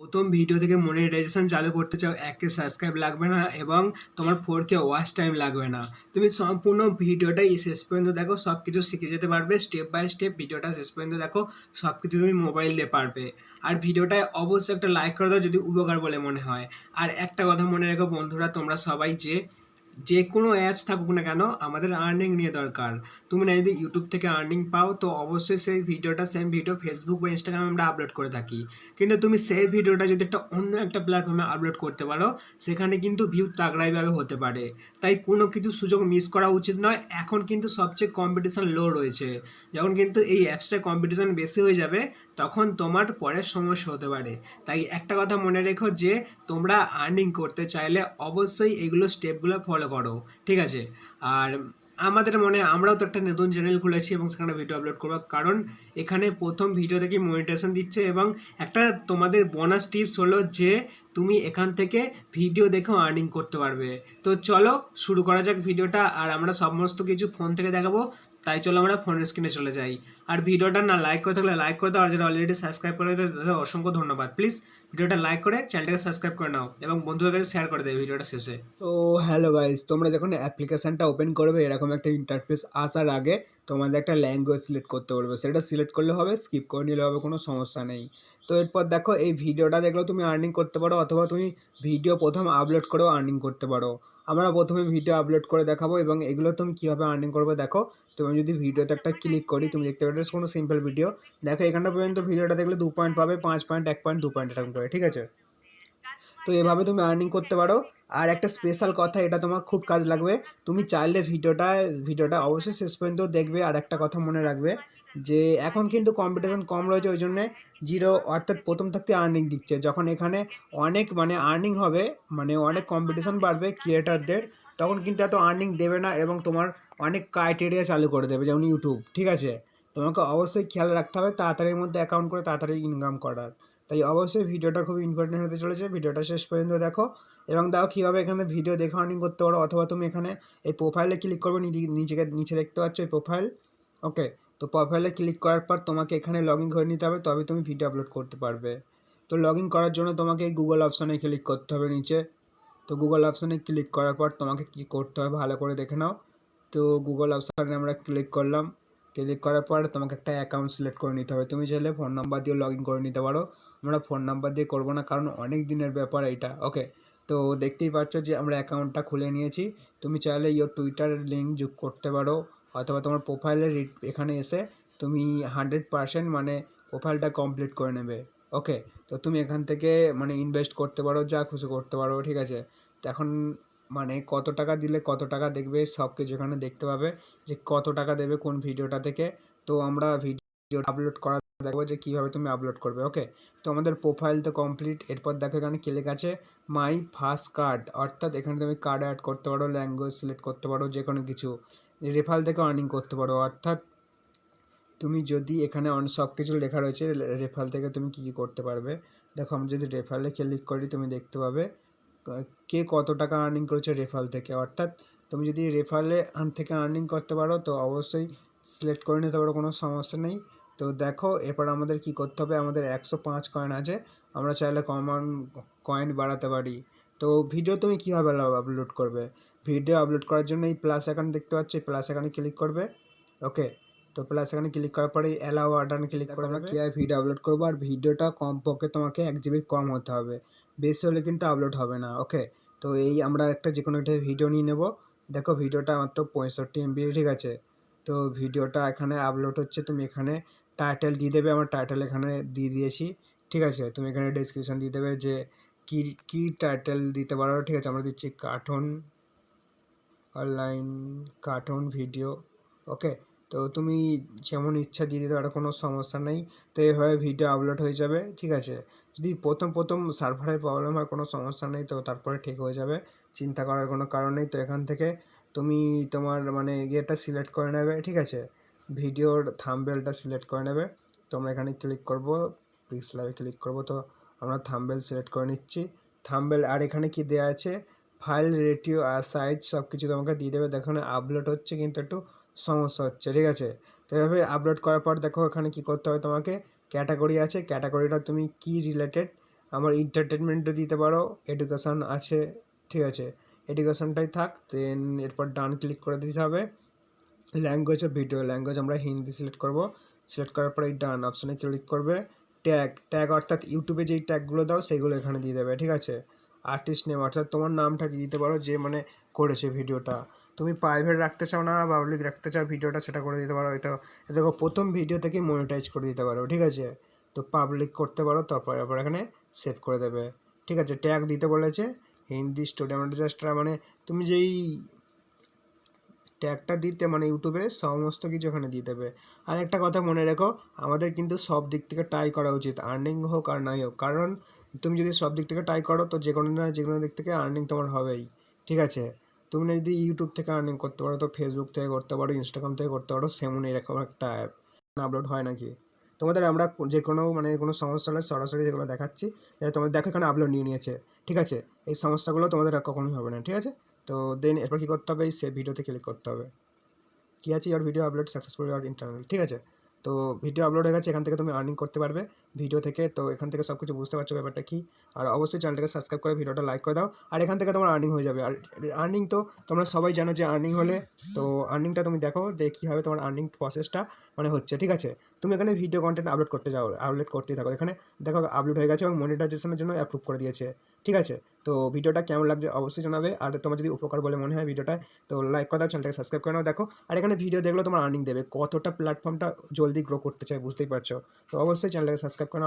প্রথম ভিডিও থেকে মনিটাইজেশন চালু করতে চাও, একে সাবস্ক্রাইব লাগবে না এবং তোমার ফোর কে ওয়াচ টাইম লাগবে না। তুমি সম্পূর্ণ ভিডিওটাই শেষ পর্যন্ত দেখো সব কিছু শিখে যেতে পারবে। স্টেপ বাই স্টেপ ভিডিওটা শেষ পর্যন্ত দেখো সব কিছু তুমি মোবাইল দিয়ে পারবে। আর ভিডিওটায় অবশ্যই একটা লাইক করে দাও, যদি উপকার বলে মনে হয়। আর একটা কথা মনে রেখো বন্ধুরা, তোমরা সবাই যে যে কোনো অ্যাপস থাকুক না কেন, আমাদের আর্নিং নিয়ে দরকার। তুমি না যদি ইউটিউব থেকে আর্নিং পাও, তো অবশ্যই সেই ভিডিওটা সেম ভিডিও ফেসবুক বা ইনস্টাগ্রামে আমরা আপলোড করে থাকি। কিন্তু তুমি সেই ভিডিওটা যদি একটা অন্য একটা প্ল্যাটফর্মে আপলোড করতে পারো, সেখানে কিন্তু ভিউ তাগড়াইভাবে হতে পারে। তাই কোনো কিছু সুযোগ মিস করা উচিত নয়। এখন কিন্তু সবচেয়ে কম্পিটিশান লো রয়েছে। যখন কিন্তু এই অ্যাপসটায় কম্পিটিশান বেশি হয়ে যাবে, তখন তোমার পরে সমস্যা হতে পারে। তাই একটা কথা মনে রেখো যে তোমরা আর্নিং করতে চাইলে অবশ্যই এগুলো স্টেপগুলো ফলো করো, ঠিক আছে? আর আমাদের মনে, আমরাও তো একটা নতুন চ্যানেল খুলেছি এবং সেখানে ভিডিও আপলোড করব। কারণ এখানে প্রথম ভিডিও থেকে মনিটেশন দিচ্ছে এবং একটা তোমাদের বোনাস টিপস হলো যে তুমি এখান থেকে ভিডিও দেখেও আর্নিং করতে পারবে। তো চলো শুরু করা যাক ভিডিওটা আর আমরা সমস্ত কিছু ফোন থেকে দেখাবো। তাই চলো আমরা ফোনের স্ক্রিনে চলে যাই। আর ভিডিওটা না লাইক করে থাকলে লাইক করে দাও। আর যারা অলরেডি সাবস্ক্রাইব করে তাদের অসংখ্য ধন্যবাদ। প্লিজ ভিডিওটা লাইক করে চ্যানেলটাকে সাবস্ক্রাইব করে নাও এবং বন্ধুদের কাছে শেয়ার করে দেবে ভিডিওটা শেষে। তো হ্যালো গাইস তোমরা যখন অ্যাপ্লিকেশনটা ওপেন করবে, এরকম একটা ইন্টারফেস আসার আগে তোমাদের একটা ল্যাঙ্গুয়েজ সিলেক্ট করতে বলবে। সেটা সিলেক্ট করলে হবে স্কিপ করে নিলে হবে, কোনো সমস্যা নেই। তো এরপর দেখো, এই ভিডিওটা দেখলেও তুমি আর্নিং করতে পারো, অথবা তুমি ভিডিও প্রথম আপলোড করেও আর্নিং করতে পারো। আমরা প্রথমে ভিডিও আপলোড করে দেখাবো এবং এগুলো তুমি কীভাবে আর্নিং করবে দেখো। তুমি যদি ভিডিওতে একটা ক্লিক করি, তুমি দেখতে পাচ্ছ কোনো সিম্পল ভিডিও দেখো, এখানটা পর্যন্ত ভিডিওটা দেখলে দু পয়েন্ট পাবে, পাঁচ পয়েন্ট এক পয়েন্ট দু পয়েন্ট এরকম করে, ঠিক আছে? তো এভাবে তুমি আর্নিং করতে পারো। আর একটা স্পেশাল কথা, এটা তোমার খুব কাজ লাগবে। তুমি চাইলে ভিডিওটা ভিডিওটা অবশ্যই শেষ পর্যন্ত দেখবে। আর একটা কথা মনে রাখবে যে এখন কিন্তু কম্পিটিশন কম রয়েছে, ওই জন্যে জিরো অর্থাৎ প্রথম থাকতে আর্নিং দিচ্ছে। যখন এখানে অনেক মানে আর্নিং হবে মানে অনেক কম্পিটিশন বাড়বে ক্রিয়েটারদের তখন কিন্তু এত আর্নিং দেবে না এবং তোমার অনেক ক্রাইটেরিয়া চালু করে দেবে, যেমন ইউটিউব ঠিক আছে? তোমাকে অবশ্যই খেয়াল রাখতে হবে, তাড়াতাড়ির মধ্যে অ্যাকাউন্ট করে তাড়াতাড়ি ইনকাম করার। তাই অবশ্যই ভিডিওটা খুব ইম্পর্টেন্ট হতে চলেছে, ভিডিওটা শেষ পর্যন্ত দেখো এবং দেখো কীভাবে এখানে ভিডিও দেখে আর্নিং করতে পারো, অথবা তুমি এখানে এই প্রোফাইলে ক্লিক করবে নিচে নিচে দেখতে পাচ্ছ এই প্রোফাইল ওকে তো প্রোফাইলে ক্লিক করার পর তোমাকে এখানে লগ ইন করে নিতে হবে তবে তুমি ভিডিও আপলোড করতে পারবে। তো লগ ইন করার জন্য তোমাকে গুগল অপশানে ক্লিক করতে হবে নিচে। তো গুগল অপশানে ক্লিক করার পর তোমাকে কী করতে হবে ভালো করে দেখে নাও। তো গুগল অপশানে আমরা ক্লিক করলাম। ক্লিক করার পর তোমাকে একটা অ্যাকাউন্ট সিলেক্ট করে নিতে হবে। তুমি চাইলে ফোন নাম্বার দিয়ে লগ ইন করে নিতে পারো। আমরা ফোন নাম্বার দিয়ে করব না, কারণ অনেক দিনের ব্যাপার এটা ওকে তো দেখতেই পাচ্ছ যে আমরা অ্যাকাউন্টটা খুলে নিয়েছি। তুমি চাইলে ইয়োর টুইটারের লিঙ্ক যোগ করতে পারো। অথবা তোমার প্রোফাইলের এখানে এসে তুমি হান্ড্রেড পারসেন্ট মানে প্রোফাইলটা কমপ্লিট করে নেবে। ওকে তো তুমি এখান থেকে মানে ইনভেস্ট করতে পারো, যা খুশি করতে পারো, ঠিক আছে? তো এখন মানে কত টাকা দিলে কত টাকা দেখবে সব কিছু এখানে দেখতে পাবে যে কত টাকা দেবে কোন ভিডিওটা থেকে। তো আমরা ভিডিও আপলোড করা দেখব যে কীভাবে তুমি আপলোড করবে ওকে তো আমাদের প্রোফাইল তো কমপ্লিট এরপর দেখো এখানে ক্লিক আছে মাই ফার্স্ট কার্ড অর্থাৎ এখানে তুমি কার্ড অ্যাড করতে পারো ল্যাঙ্গুয়েজ সিলেক্ট করতে পারো যে কোনো কিছু। রেফাল থেকে আর্নিং করতে পারো, অর্থাৎ তুমি যদি এখানে অনেক সব কিছু লেখা রয়েছে রেফাল থেকে তুমি কী কী করতে পারবে? দেখো আমি যদি রেফালে ক্লিক করি, তুমি দেখতে পাবে, কে কত টাকা আর্নিং করেছে রেফাল থেকে। অর্থাৎ তুমি যদি রেফালে থেকে আর্নিং করতে পারো, তো অবশ্যই সিলেক্ট করে নিতে পারো, কোনো সমস্যা নেই। তো দেখো এরপর আমাদের কি করতে হবে? আমাদের একশো পাঁচ কয়েন আছে। আমরা চাইলে কমন কয়েন বাড়াতে পারি। তো ভিডিও তুমি কীভাবে আপলোড করবে? ভিডিও আপলোড করার জন্য এই প্লাস এখানে দেখতে পাচ্ছ? এই প্লাস এখানে ক্লিক করবে। ওকে তো প্লাস এখানে ক্লিক করার পরে অ্যালাউ বাটনে ক্লিক করে আমরা কীভাবে ভিডিও আপলোড করব? আর ভিডিওটা কমপক্ষে তোমাকে এক জিবি কম হতে হবে। বেশি হলে কিন্তু আপলোড হবে না। ওকে তো এই আমরা একটা যে কোনো একটা ভিডিও নিয়ে নেব। দেখো ভিডিওটা মাত্র পঁয়ষট্টি এমবি ঠিক আছে। তো ভিডিওটা এখানে আপলোড হচ্ছে। তুমি এখানে টাইটেল দিয়ে দেবে, আমার টাইটেল এখানে দিয়ে দিয়েছি, ঠিক আছে? তুমি এখানে ডিসক্রিপশান দিয়ে দেবে যে কী কী টাইটেল দিতে পারো, ঠিক আছে? আমরা দিচ্ছি cartoon online cartoon video okay তো তুমি যেমন ইচ্ছা দিয়ে দিতে পারো, কোনো সমস্যা নেই। তো এইভাবে ভিডিও আপলোড হয়ে যাবে, ঠিক আছে? যদি প্রথম প্রথম সার্ভারের প্রবলেম হয়, কোনো সমস্যা নেই, তো তারপরে ঠিক হয়ে যাবে, চিন্তা করার কোনো কারণ নেই। তো এখান থেকে তুমি তোমার মানে ইয়েটা সিলেক্ট করে নেবে, ঠিক আছে? ভিডিওর থাম্বেলটা সিলেক্ট করে নেবে। তো আমরা এখানে ক্লিক করব পিক্স লাইভে ক্লিক করব। তো আমরা থাম্বেল সিলেক্ট করে নিচ্ছি। থাম্বেল আর এখানে কি দেওয়া আছে? ফাইল রেটিও আর সাইজ সব কিছু তোমাকে দিয়ে দেবে। দেখো আপলোড হচ্ছে কিন্তু একটু সমস্যা হচ্ছে, ঠিক আছে? তো এভাবে আপলোড করার পর দেখো এখানে কি করতে হবে তোমাকে? ক্যাটাগরি আছে। ক্যাটাগরিটা তুমি কি রিলেটেড? আমার এন্টারটেনমেন্টও দিতে পারো এডুকেশান আছে, ঠিক আছে? এডুকেশানটাই থাক দেন এরপর ডান ক্লিক করে দিতে হবে। ল্যাঙ্গুয়েজ অফ ভিডিও ল্যাঙ্গুয়েজ আমরা হিন্দি সিলেক্ট করব। সিলেক্ট করার পরে এই ডান অপশানে ক্লিক করবে। ট্যাগ ট্যাগ অর্থাৎ ইউটিউবে যেই ট্যাগগুলো দাও, সেগুলো এখানে দিয়ে দেবে, ঠিক আছে? আর্টিস্ট নেম অর্থাৎ তোমার নামটা দিয়ে দিতে পারো, যে মানে করেছে ভিডিওটা। তুমি প্রাইভেট রাখতে চাও না পাবলিক রাখতে চাও, ভিডিওটা সেটা করে দিতে পারো। এটা দেখো, প্রথম ভিডিও থেকে মনিটাইজ করে দিতে পারো, ঠিক আছে? তো পাবলিক করতে পারো, তারপর আবার এখানে সেভ করে দেবে, ঠিক আছে? ট্যাগ দিতে বলেছে, হিন্দি স্টোরি আমরা মানে তুমি যেই ট্যাগটা দিতে মানে ইউটিউবে সমস্ত কিছু ওখানে দিয়ে দেবে আর একটা কথা মনে রেখো, আমাদের কিন্তু সব দিক থেকে ট্রাই করা উচিত আর্নিং হোক আর নাই হোক। কারণ তুমি যদি সব দিক থেকে ট্রাই করো, তো যে কোনো না যে কোনো দিক থেকে আর্নিং তোমার হবেই, ঠিক আছে? তুমি যদি ইউটিউব থেকে আর্নিং করতে পারো, তো ফেসবুক থেকে করতে পারো ইনস্টাগ্রাম থেকে করতে পারো সেমন এরকম একটা অ্যাপ আপলোড হয় নাকি? তোমাদের আমরা যে কোনো মানে কোনো সমস্যা হলে সরাসরি যেগুলো দেখাচ্ছি তোমাদের দেখো এখানে আপলোড নিয়ে নিয়েছে, ঠিক আছে? এই সমস্যাগুলো তোমাদের আর কখনোই হবে না, ঠিক আছে? তো দেন এরপর কী করতে হবে? সে ভিডিওতে ক্লিক করতে হবে। কী আছে? ইয়ার ভিডিও আপলোড সাকসেসফুল ইয়ার ইন্টারনাল ঠিক আছে? তো ভিডিও আপলোড হয়ে গেছে, এখান থেকে তুমি আর্নিং করতে পারবে। ভিডিও থেকে। তো এখান থেকে সব কিছু বুঝতে পারছ ব্যাপারটা কি? আর অবশ্যই চ্যানেলটাকে সাবস্ক্রাইব করে ভিডিওটা লাইক করে দাও। আর এখান থেকে তোমার আর্নিং হয়ে যাবে। আর আর্নিং তো তোমরা সবাই জানো যে আর্নিং হলে তো আর্নিংটা তুমি দেখো যে কীভাবে তোমার আর্নিং প্রসেসটা মানে হচ্ছে, ঠিক আছে? তুমি এখানে ভিডিও কন্টেন্ট আপলোড করতে যাও আপলোড করতেই থাকো। এখানে দেখো আপলোড হয়ে গেছে এবং মনিটাইজেশনের জন্য অ্যাপ্রুভ করে দিয়েছে, ঠিক আছে? তো ভিডিওটা কেমন লাগছে অবশ্যই জানাবে। আর তোমার যদি উপকার বলে মনে হয় ভিডিওটা, তো লাইক করে দাও, চ্যানেলটাকে সাবস্ক্রাইব করে নাও। দেখো, আর এখানে ভিডিও দেখলেও তোমার আর্নিং দেবে। কতটা প্ল্যাটফর্মটা জলদি গ্রো করতে চায় বুঝতেই পারছ? তো অবশ্যই চ্যানেলটাকে সাবস্ক্রাইব করে নাও